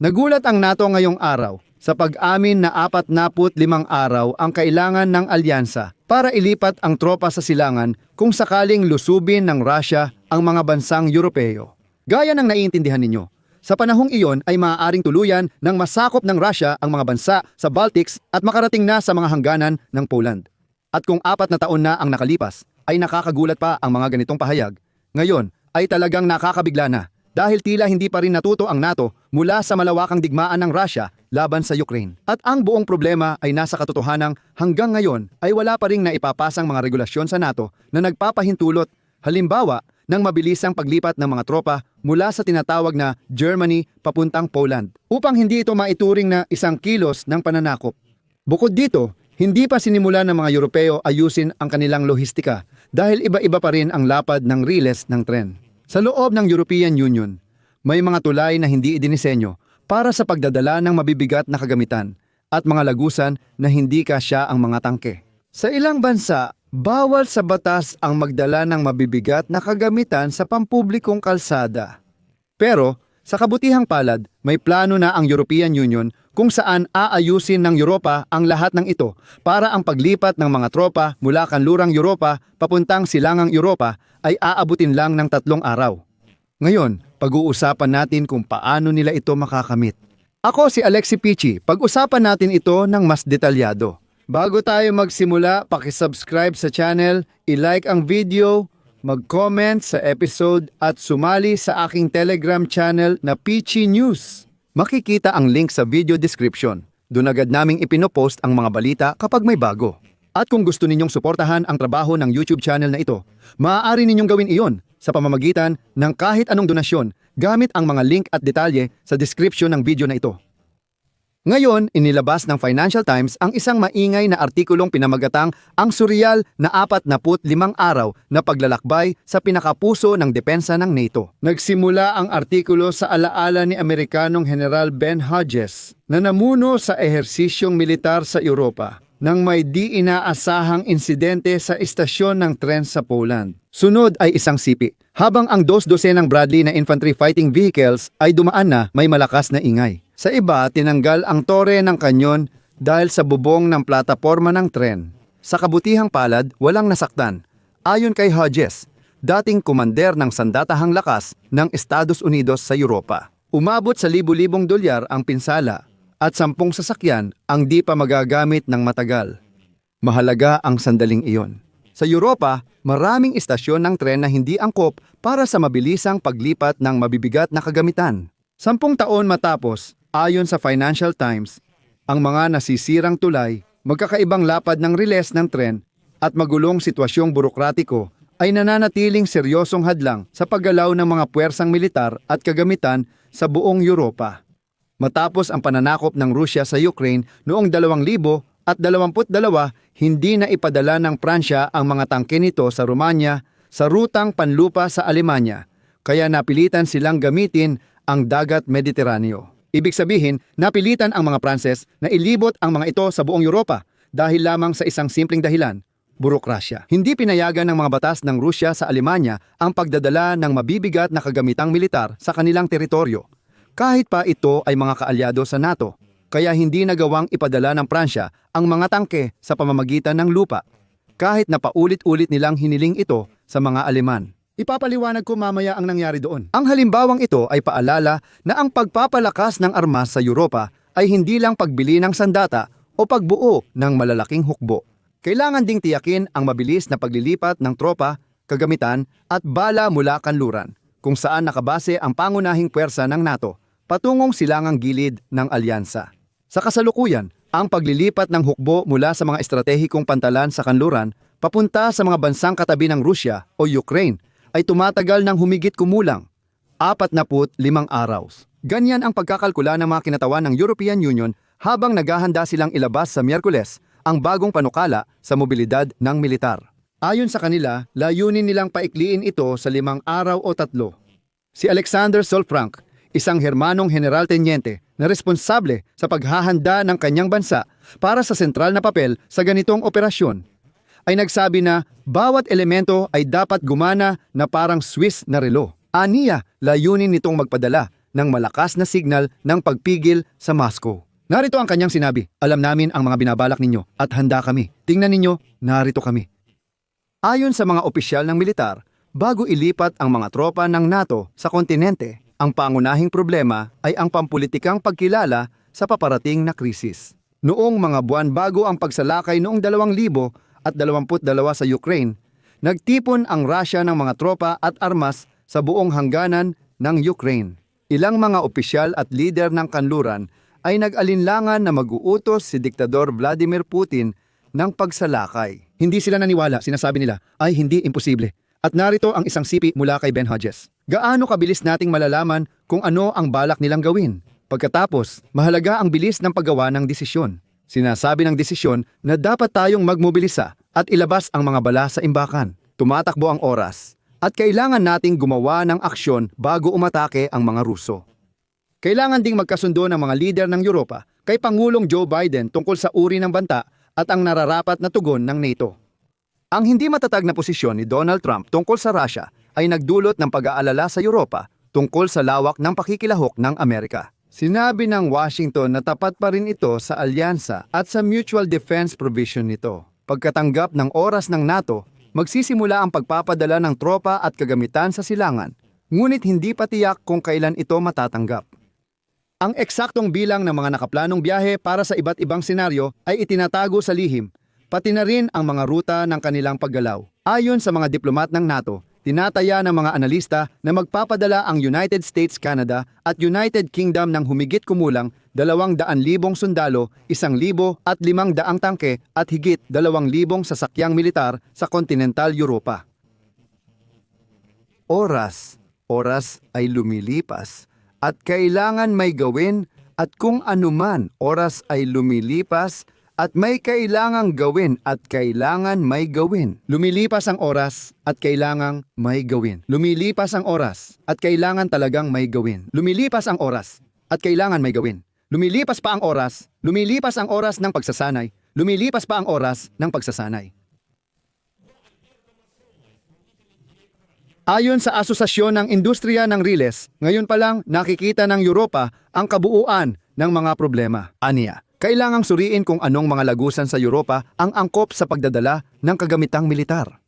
Nagulat ang NATO ngayong araw sa pag-amin na 45 araw ang kailangan ng alyansa para ilipat ang tropa sa silangan kung sakaling lusubin ng Russia ang mga bansang Europeo. Gaya ng naiintindihan ninyo, sa panahong iyon ay maaaring tuluyan ng masakop ng Russia ang mga bansa sa Baltics at makarating na sa mga hangganan ng Poland. At kung apat na taon na ang nakalipas, ay nakakagulat pa ang mga ganitong pahayag. Ngayon ay talagang nakakabigla na dahil tila hindi pa rin natuto ang NATO mula sa malawakang digmaan ng Russia laban sa Ukraine. At ang buong problema ay nasa katotohanang hanggang ngayon ay wala pa ring naipapasang mga regulasyon sa NATO na nagpapahintulot halimbawa ng mabilisang paglipat ng mga tropa mula sa tinatawag na Germany papuntang Poland upang hindi ito maituring na isang kilos ng pananakop. Bukod dito, hindi pa sinimula ng mga Europeo ayusin ang kanilang lohistika dahil iba-iba pa rin ang lapad ng riles ng tren. Sa loob ng European Union, may mga tulay na hindi idinisenyo para sa pagdadala ng mabibigat na kagamitan at mga lagusan na hindi kasya ang mga tangke. Sa ilang bansa, bawal sa batas ang magdala ng mabibigat na kagamitan sa pampublikong kalsada. Pero, sa kabutihang palad, may plano na ang European Union kung saan aayusin ng Europa ang lahat ng ito para ang paglipat ng mga tropa mula kanlurang Europa papuntang silangang Europa ay aabutin lang ng tatlong araw. Ngayon, pag-uusapan natin kung paano nila ito makakamit. Ako si Alexi Pichi, pag-usapan natin ito ng mas detalyado. Bago tayo magsimula, pakisubscribe sa channel, i-like ang video, mag-comment sa episode at sumali sa aking Telegram channel na Pichi News. Makikita ang link sa video description. Doon agad naming ipinopost ang mga balita kapag may bago. At kung gusto ninyong suportahan ang trabaho ng YouTube channel na ito, maaari ninyong gawin iyon sa pamamagitan ng kahit anong donasyon gamit ang mga link at detalye sa description ng video na ito. Ngayon, inilabas ng Financial Times ang isang maingay na artikulong pinamagatang ang suryal na 45 araw na paglalakbay sa pinakapuso ng depensa ng NATO. Nagsimula ang artikulo sa alaala ni Amerikanong General Ben Hodges na namuno sa ehersisyong militar sa Europa nang may di inaasahang insidente sa istasyon ng tren sa Poland. Sunod ay isang sipi. Habang ang dos dosenang Bradley na infantry fighting vehicles ay dumaan na may malakas na ingay. Sa iba, tinanggal ang tore ng kanyon dahil sa bubong ng plataporma ng tren. Sa kabutihang palad, walang nasaktan. Ayon kay Hodges, dating kumander ng sandatahang lakas ng Estados Unidos sa Europa. Umabot sa libu-libong dolyar ang pinsala at sampung sasakyan ang di pa magagamit ng matagal. Mahalaga ang sandaling iyon. Sa Europa, maraming istasyon ng tren na hindi angkop para sa mabilisang paglipat ng mabibigat na kagamitan. Sampung taon matapos, ayon sa Financial Times, ang mga nasisirang tulay, magkakaibang lapad ng riles ng tren at magulong sitwasyong burokratiko ay nananatiling seryosong hadlang sa paggalaw ng mga puwersang militar at kagamitan sa buong Europa. Matapos ang pananakop ng Rusya sa Ukraine noong 2000 at 22, hindi na ipadala ng Pransya ang mga tangke nito sa Romanya sa rutang panlupa sa Alemanya, kaya napilitan silang gamitin ang dagat Mediteraneo. Ibig sabihin, napilitan ang mga Pranses na ilibot ang mga ito sa buong Europa dahil lamang sa isang simpleng dahilan, burokrasya. Hindi pinayagan ng mga batas ng Rusya sa Alemanya ang pagdadala ng mabibigat na kagamitang militar sa kanilang teritoryo kahit pa ito ay mga kaalyado sa NATO, kaya hindi nagawang ipadala ng Pransya ang mga tangke sa pamamagitan ng lupa, kahit na paulit-ulit nilang hiniling ito sa mga Aleman. Ipapaliwanag ko mamaya ang nangyari doon. Ang halimbawang ito ay paalala na ang pagpapalakas ng armas sa Europa ay hindi lang pagbili ng sandata o pagbuo ng malalaking hukbo. Kailangan ding tiyakin ang mabilis na paglilipat ng tropa, kagamitan at bala mula kanluran, kung saan nakabase ang pangunahing puwersa ng NATO patungong silangang gilid ng alyansa. Sa kasalukuyan, ang paglilipat ng hukbo mula sa mga estratehikong pantalan sa kanluran papunta sa mga bansang katabi ng Rusya o Ukraine ay tumatagal ng humigit kumulang 45 araw. Ganyan ang pagkakalkula ng mga kinatawan ng European Union habang naghahanda silang ilabas sa Miyerkules ang bagong panukala sa mobilidad ng militar. Ayon sa kanila, layunin nilang paikliin ito sa limang araw o tatlo. Si Alexander Solfrank, isang Hermanong General Tenyente na responsable sa paghahanda ng kanyang bansa para sa sentral na papel sa ganitong operasyon, ay nagsabi na bawat elemento ay dapat gumana na parang Swiss na relo. Aniya, layunin nitong magpadala ng malakas na signal ng pagpigil sa Moscow. Narito ang kanyang sinabi, alam namin ang mga binabalak ninyo at handa kami. Tingnan ninyo, narito kami. Ayon sa mga opisyal ng militar, bago ilipat ang mga tropa ng NATO sa kontinente, ang pangunahing problema ay ang pampulitikang pagkilala sa paparating na krisis. Noong mga buwan bago ang pagsalakay noong 2022 sa Ukraine, nagtipon ang Russia ng mga tropa at armas sa buong hangganan ng Ukraine. Ilang mga opisyal at lider ng kanluran ay nag-alinlangan na mag-uutos si Diktador Vladimir Putin ng pagsalakay. Hindi sila naniwala, sinasabi nila, ay hindi imposible. At narito ang isang sipi mula kay Ben Hodges. Gaano kabilis nating malalaman kung ano ang balak nilang gawin? Pagkatapos, mahalaga ang bilis ng paggawa ng desisyon. Sinasabi ng desisyon na dapat tayong magmobilisa at ilabas ang mga bala sa imbakan. Tumatakbo ang oras at kailangan nating gumawa ng aksyon bago umatake ang mga Ruso. Kailangan ding magkasundo ng mga lider ng Europa kay Pangulong Joe Biden tungkol sa uri ng banta at ang nararapat na tugon ng NATO. Ang hindi matatag na posisyon ni Donald Trump tungkol sa Russia ay nagdulot ng pag-aalala sa Europa tungkol sa lawak ng pakikilahok ng Amerika. Sinabi ng Washington na tapat pa rin ito sa alyansa at sa mutual defense provision nito. Pagkatanggap ng oras ng NATO, magsisimula ang pagpapadala ng tropa at kagamitan sa silangan, ngunit hindi pa tiyak kung kailan ito matatanggap. Ang eksaktong bilang ng mga nakaplanong biyahe para sa iba't ibang senaryo ay itinatago sa lihim, pati na rin ang mga ruta ng kanilang paggalaw. Ayon sa mga diplomat ng NATO, tinataya ng mga analista na magpapadala ang United States, Canada at United Kingdom ng humigit kumulang 200,000 sundalo, 1,000 at 500 tangke at higit 2,000 sasakyang militar sa kontinental Europa. Oras, oras ay lumilipas at kailangan may gawin at kung anuman oras ay lumilipas at may kailangang gawin at kailangan may gawin. Lumilipas ang oras at kailangang may gawin. Lumilipas ang oras at kailangan talagang may gawin. Lumilipas ang oras at kailangan may gawin. Lumilipas pa ang oras, lumilipas ang oras ng pagsasanay, lumilipas pa ang oras ng pagsasanay. Ayon sa Asosasyon ng Industriya ng Riles, ngayon pa lang nakikita ng Europa ang kabuuan ng mga problema. Aniya, kailangang suriin kung anong mga lagusan sa Europa ang angkop sa pagdadala ng kagamitang militar.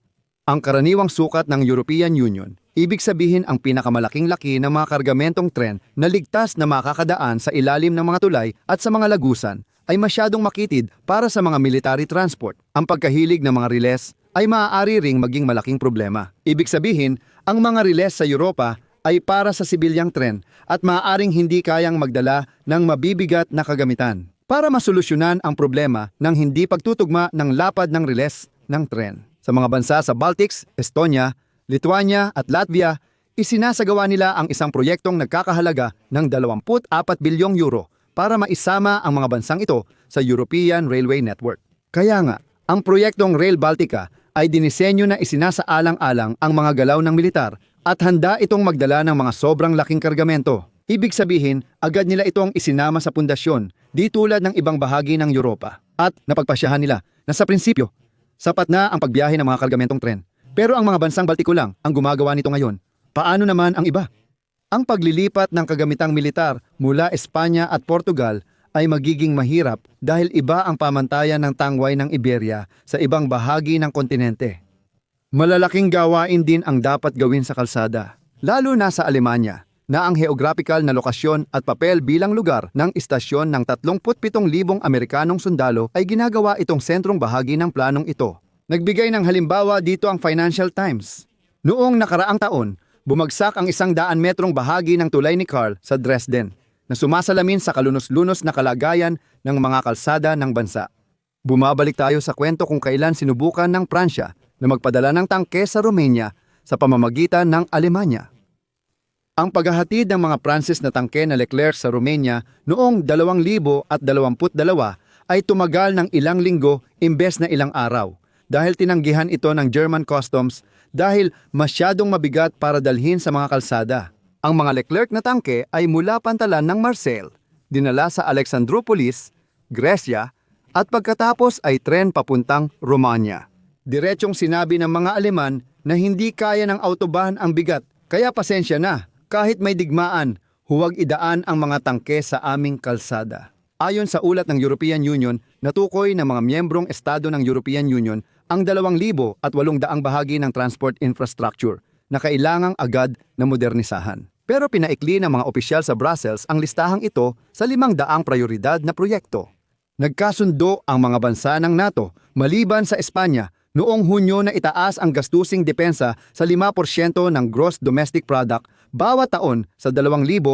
Ang karaniwang sukat ng European Union, ibig sabihin ang pinakamalaking laki ng mga kargamentong tren na ligtas na makakadaan sa ilalim ng mga tulay at sa mga lagusan, ay masyadong makitid para sa mga military transport. Ang pagkahilig ng mga riles ay maaari ring maging malaking problema. Ibig sabihin, ang mga riles sa Europa ay para sa sibilyang tren at maaaring hindi kayang magdala ng mabibigat na kagamitan. Para masolusyonan ang problema ng hindi pagtutugma ng lapad ng riles ng tren. Sa mga bansa sa Baltics, Estonia, Lithuania at Latvia, isinasagawa nila ang isang proyektong nagkakahalaga ng 24 bilyong euro para maisama ang mga bansang ito sa European Railway Network. Kaya nga, ang proyektong Rail Baltica ay dinisenyo na isinasaalang-alang ang mga galaw ng militar at handa itong magdala ng mga sobrang laking kargamento. Ibig sabihin, agad nila itong isinama sa pundasyon, di tulad ng ibang bahagi ng Europa. At napagpasyahan nila na sa prinsipyo, sapat na ang pagbiyahe ng mga kargamentong tren. Pero ang mga bansang Baltiko lang ang gumagawa nito ngayon. Paano naman ang iba? Ang paglilipat ng kagamitang militar mula Espanya at Portugal ay magiging mahirap dahil iba ang pamantayan ng tangway ng Iberia sa ibang bahagi ng kontinente. Malalaking gawain din ang dapat gawin sa kalsada, lalo na sa Alemanya, na ang geographical na lokasyon at papel bilang lugar ng istasyon ng 37,000 Amerikanong sundalo ay ginagawa itong sentrong bahagi ng planong ito. Nagbigay ng halimbawa dito ang Financial Times. Noong nakaraang taon, bumagsak ang isang daan metrong bahagi ng tulay ni Carl sa Dresden na sumasalamin sa kalunos-lunos na kalagayan ng mga kalsada ng bansa. Bumabalik tayo sa kwento kung kailan sinubukan ng Pransya na magpadala ng tangke sa Romania sa pamamagitan ng Alemanya. Ang paghahatid ng mga Pranses na tangke na Leclerc sa Romania noong 2022 ay tumagal ng ilang linggo imbes na ilang araw dahil tinanggihan ito ng German Customs dahil masyadong mabigat para dalhin sa mga kalsada. Ang mga Leclerc na tangke ay mula pantalan ng Marseille, dinala sa Alexandroupolis, Gresya, at pagkatapos ay tren papuntang Romania. Diretsong sinabi ng mga Aleman na hindi kaya ng autobahn ang bigat, kaya pasensya na, kahit may digmaan, huwag idaan ang mga tangke sa aming kalsada. Ayon sa ulat ng European Union, natukoy ng mga miyembrong estado ng European Union ang 2,000 at 800 bahagi ng transport infrastructure na kailangang agad na modernisahan. Pero pinaikli ng mga opisyal sa Brussels ang listahang ito sa 500 prioridad na proyekto. Nagkasundo ang mga bansa ng NATO maliban sa Espanya noong Hunyo na itaas ang gastusing depensa sa 5% ng gross domestic product bawat taon sa 2035.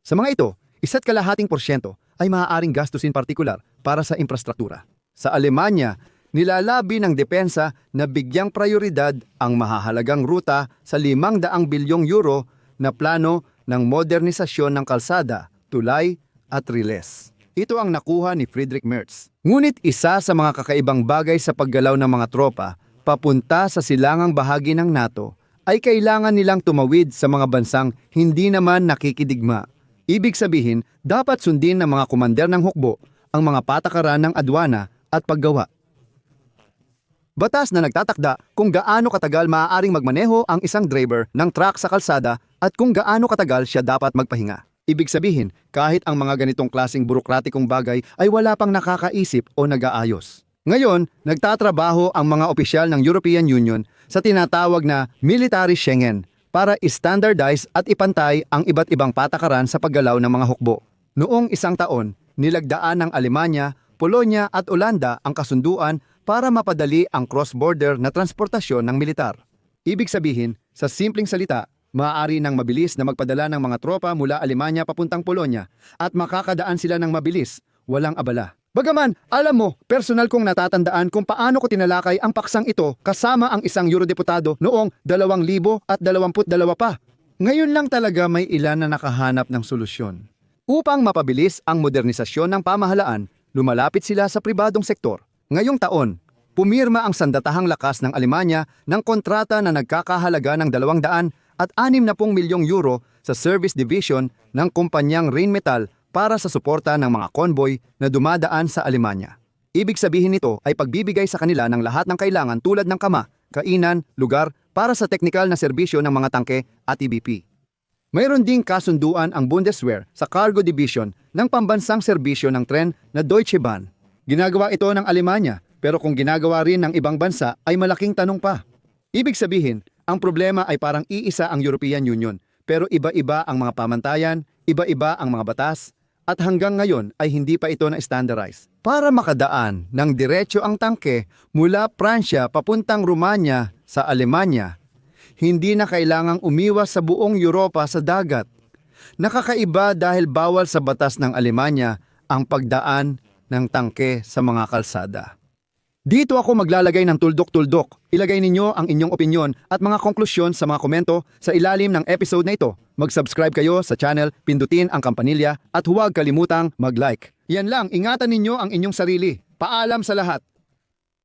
Sa mga ito, isa't kalahating porsyento ay maaaring gastusin partikular para sa infrastruktura. Sa Alemanya, nilalabi ng depensa na bigyang prioridad ang mahahalagang ruta sa 500 bilyong euro na plano ng modernisasyon ng kalsada, tulay at riles. Ito ang nakuha ni Friedrich Merz. Ngunit isa sa mga kakaibang bagay sa paggalaw ng mga tropa papunta sa silangang bahagi ng NATO ay kailangan nilang tumawid sa mga bansang hindi naman nakikidigma. Ibig sabihin, dapat sundin ng mga komander ng hukbo ang mga patakaran ng adwana at paggawa. Batas na nagtatakda kung gaano katagal maaaring magmaneho ang isang driver ng truck sa kalsada at kung gaano katagal siya dapat magpahinga. Ibig sabihin, kahit ang mga ganitong klasing burokratikong bagay ay wala pang nakakaisip o nag-aayos. Ngayon, nagtatrabaho ang mga opisyal ng European Union sa tinatawag na Military Schengen para standardize at ipantay ang iba't ibang patakaran sa paggalaw ng mga hukbo. Noong isang taon, nilagdaan ng Alemanya, Polonya at Olanda ang kasunduan para mapadali ang cross-border na transportasyon ng militar. Ibig sabihin, sa simpleng salita, maaari nang mabilis na magpadala ng mga tropa mula Alemanya papuntang Polonya at makakadaan sila ng mabilis, walang abala. Bagaman, alam mo, personal kong natatandaan kung paano ko tinalakay ang paksang ito kasama ang isang eurodeputado noong 2022 pa. Ngayon lang talaga may ilan na nakahanap ng solusyon. Upang mapabilis ang modernisasyon ng pamahalaan, lumalapit sila sa pribadong sektor. Ngayong taon, pumirma ang sandatahang lakas ng Alemanya ng kontrata na nagkakahalaga ng 200 at 60 milyong euro sa service division ng kumpanyang Rheinmetall para sa suporta ng mga convoy na dumadaan sa Alemanya. Ibig sabihin nito ay pagbibigay sa kanila ng lahat ng kailangan tulad ng kama, kainan, lugar para sa teknikal na serbisyo ng mga tangke at EBP. Mayroon ding kasunduan ang Bundeswehr sa Cargo Division ng pambansang serbisyo ng tren na Deutsche Bahn. Ginagawa ito ng Alemanya, pero kung ginagawa rin ng ibang bansa ay malaking tanong pa. Ibig sabihin, ang problema ay parang iisa ang European Union, pero iba-iba ang mga pamantayan, iba-iba ang mga batas, at hanggang ngayon ay hindi pa ito na-standardize. Para makadaan ng diretsyo ang tangke mula Pransya papuntang Romanya sa Alemanya, hindi na kailangang umiwas sa buong Europa sa dagat. Nakakaiba dahil bawal sa batas ng Alemanya ang pagdaan ng tangke sa mga kalsada. Dito ako maglalagay ng tuldok-tuldok. Ilagay ninyo ang inyong opinyon at mga konklusyon sa mga komento sa ilalim ng episode na ito. Mag-subscribe kayo sa channel, pindutin ang kampanilya at huwag kalimutang mag-like. Yan lang, ingatan ninyo ang inyong sarili. Paalam sa lahat.